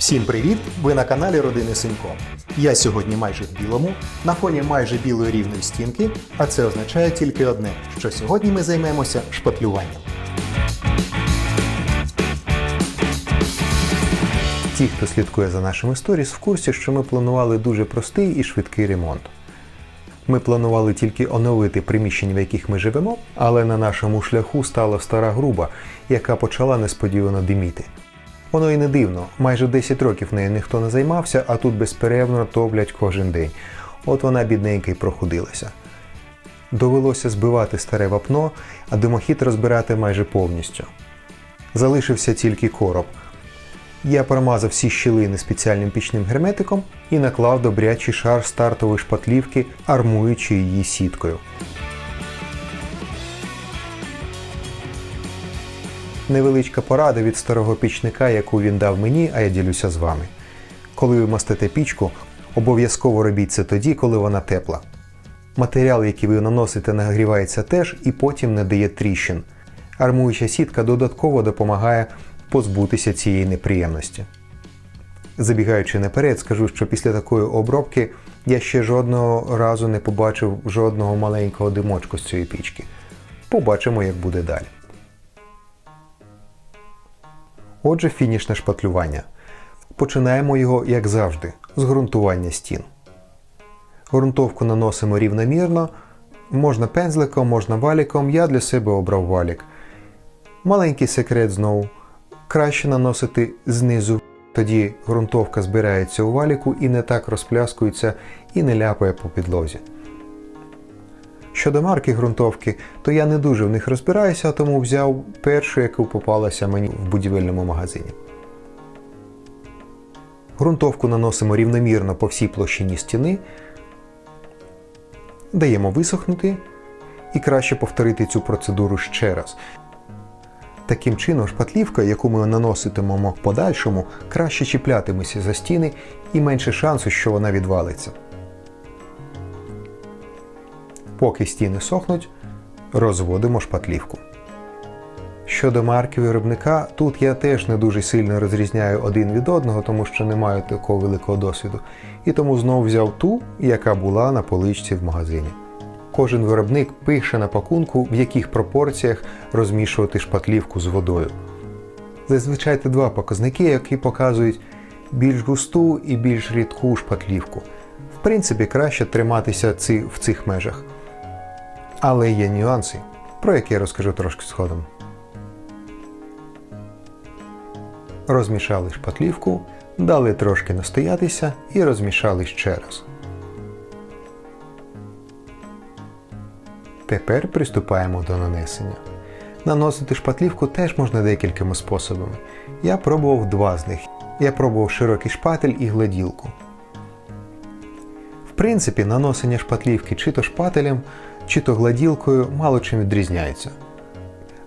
Всім привіт! Ви на каналі Родини Синько. Я сьогодні майже в білому, на фоні майже білої рівної стінки, а це означає тільки одне, що сьогодні ми займемося шпатлюванням. Ті, хто слідкує за нашими сторіс, в курсі, що ми планували дуже простий і швидкий ремонт. Ми планували тільки оновити приміщення, в яких ми живемо, але на нашому шляху стала стара груба, яка почала несподівано диміти. Воно і не дивно, майже 10 років нею ніхто не займався, а тут безперервно топлять кожен день. От вона бідненька й проходилася. Довелося збивати старе вапно, а димохід розбирати майже повністю. Залишився тільки короб. Я промазав всі щілини спеціальним пічним герметиком і наклав добрячий шар стартової шпатлівки, армуючи її сіткою. Невеличка порада від старого пічника, яку він дав мені, а я ділюся з вами. Коли ви мастите пічку, обов'язково робіть це тоді, коли вона тепла. Матеріал, який ви наносите, нагрівається теж і потім не дає тріщин. Армуюча сітка додатково допомагає позбутися цієї неприємності. Забігаючи наперед, скажу, що після такої обробки я ще жодного разу не побачив жодного маленького димочку з цієї пічки. Побачимо, як буде далі. Отже, фінішне шпатлювання. Починаємо його, як завжди, з ґрунтування стін. Грунтовку наносимо рівномірно, можна пензликом, можна валіком, я для себе обрав валік. Маленький секрет знову. Краще наносити знизу, тоді ґрунтовка збирається у валіку і не так розпляскується і не ляпає по підлозі. Щодо марки ґрунтовки, то я не дуже в них розбираюся, тому взяв першу, яку попалася мені в будівельному магазині. Ґрунтовку наносимо рівномірно по всій площині стіни, даємо висохнути і краще повторити цю процедуру ще раз. Таким чином, шпатлівка, яку ми наноситимемо подальшому, краще чіплятиметься за стіни і менше шансу, що вона відвалиться. Поки стіни сохнуть, розводимо шпатлівку. Щодо марки виробника, тут я теж не дуже сильно розрізняю один від одного, тому що не маю такого великого досвіду. І тому знову взяв ту, яка була на поличці в магазині. Кожен виробник пише на пакунку, в яких пропорціях розмішувати шпатлівку з водою. Зазвичай це два показники, які показують більш густу і більш рідку шпатлівку. В принципі, краще триматися в цих межах. Але є нюанси, про які я розкажу трошки згодом. Розмішали шпатлівку, дали трошки настоятися і розмішали ще раз. Тепер приступаємо до нанесення. Наносити шпатлівку теж можна декількома способами. Я пробував два з них. Я пробував широкий шпатель і гладілку. В принципі, наносення шпатлівки чи то шпателем, чи то гладілкою мало чим відрізняється.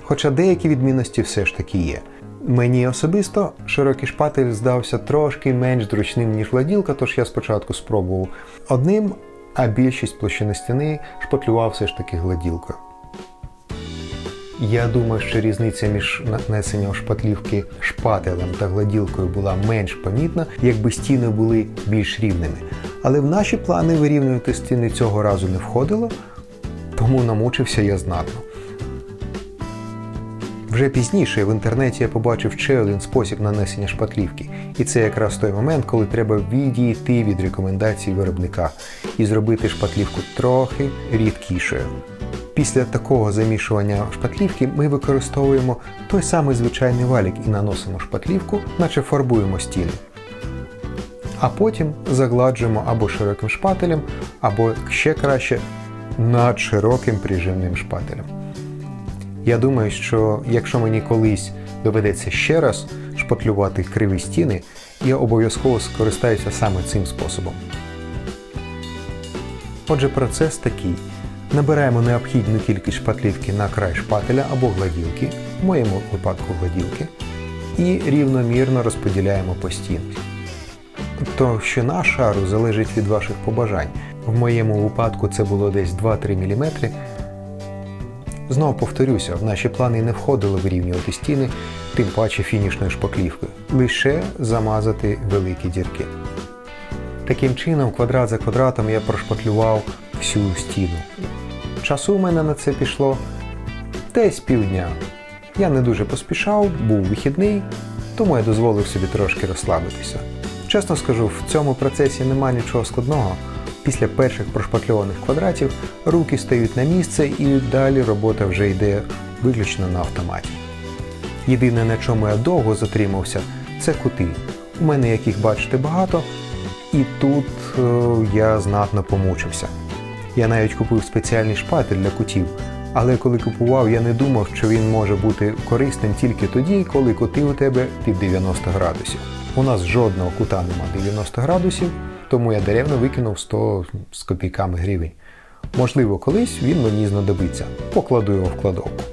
Хоча деякі відмінності все ж таки є. Мені особисто широкий шпатель здався трошки менш зручним, ніж гладілка, тож я спочатку спробував одним, а більшість площини стіни шпатлював все ж таки гладілкою. Я думаю, що різниця між нанесенням шпатлівки шпателем та гладілкою була менш помітна, якби стіни були більш рівними. Але в наші плани вирівнювати стіни цього разу не входило, тому намучився я знатно. Вже пізніше в інтернеті я побачив ще один спосіб нанесення шпатлівки, і це якраз той момент, коли треба відійти від рекомендацій виробника і зробити шпатлівку трохи рідкішою. Після такого замішування шпатлівки ми використовуємо той самий звичайний валік і наносимо шпатлівку, наче фарбуємо стіни. А потім загладжуємо або широким шпателем, або ще краще надшироким прижимним шпателем. Я думаю, що якщо мені колись доведеться ще раз шпатлювати криві стіни, я обов'язково скористаюся саме цим способом. Отже, процес такий. Набираємо необхідну кількість шпатлівки на край шпателя або гладілки, в моєму випадку гладілки, і рівномірно розподіляємо по стінці. Товщина шару залежить від ваших побажань. В моєму випадку це було десь 2-3 мм. Знову повторюся, в наші плани не входило вирівнювати стіни, тим паче фінішною шпаклівкою, лише замазати великі дірки. Таким чином, квадрат за квадратом я прошпаклював всю стіну. Часу у мене на це пішло десь півдня. Я не дуже поспішав, був вихідний, тому я дозволив собі трошки розслабитися. Чесно скажу, в цьому процесі нема нічого складного. Після перших прошпакльованих квадратів руки стають на місце і далі робота вже йде виключно на автоматі. Єдине, на чому я довго затримався, це кути. У мене яких бачите багато, і тут е, я знатно помучився. Я навіть купив спеціальний шпатель для кутів, але коли купував, я не думав, що він може бути корисним тільки тоді, коли кути у тебе під 90 градусів. У нас жодного кута нема 90 градусів, тому я даремно викинув 100 з копійками гривень. Можливо, колись він мені знадобиться. Покладу його в кладовку.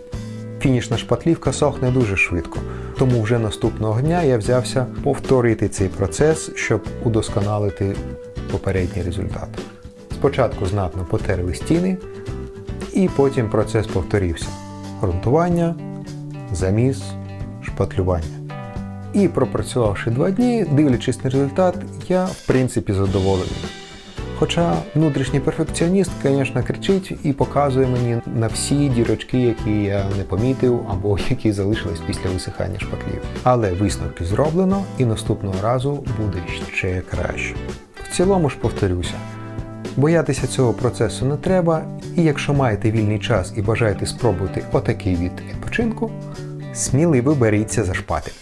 Фінішна шпатлівка сохне дуже швидко, тому вже наступного дня я взявся повторити цей процес, щоб удосконалити попередній результат. Спочатку знатно потерли стіни, і потім процес повторився: грунтування, заміс, шпатлювання. І пропрацювавши два дні, дивлячись на результат, я в принципі задоволений. Хоча внутрішній перфекціоніст, звісно, кричить і показує мені на всі дірочки, які я не помітив або які залишились після висихання шпаклів. Але висновки зроблено, і наступного разу буде ще краще. В цілому ж повторюся, боятися цього процесу не треба, і якщо маєте вільний час і бажаєте спробувати отакий від відпочинку, сміливо беріться за шпатель.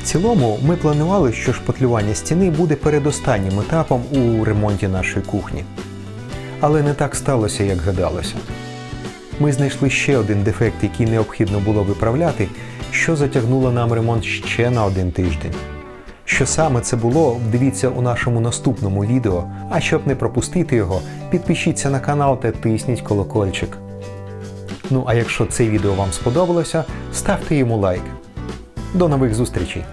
В цілому, ми планували, що шпатлювання стіни буде передостаннім етапом у ремонті нашої кухні. Але не так сталося, як гадалося. Ми знайшли ще один дефект, який необхідно було виправляти, що затягнуло нам ремонт ще на один тиждень. Що саме це було, дивіться у нашому наступному відео. А щоб не пропустити його, підпишіться на канал та тисніть колокольчик. Ну а якщо це відео вам сподобалося, ставте йому лайк. До нових зустрічей!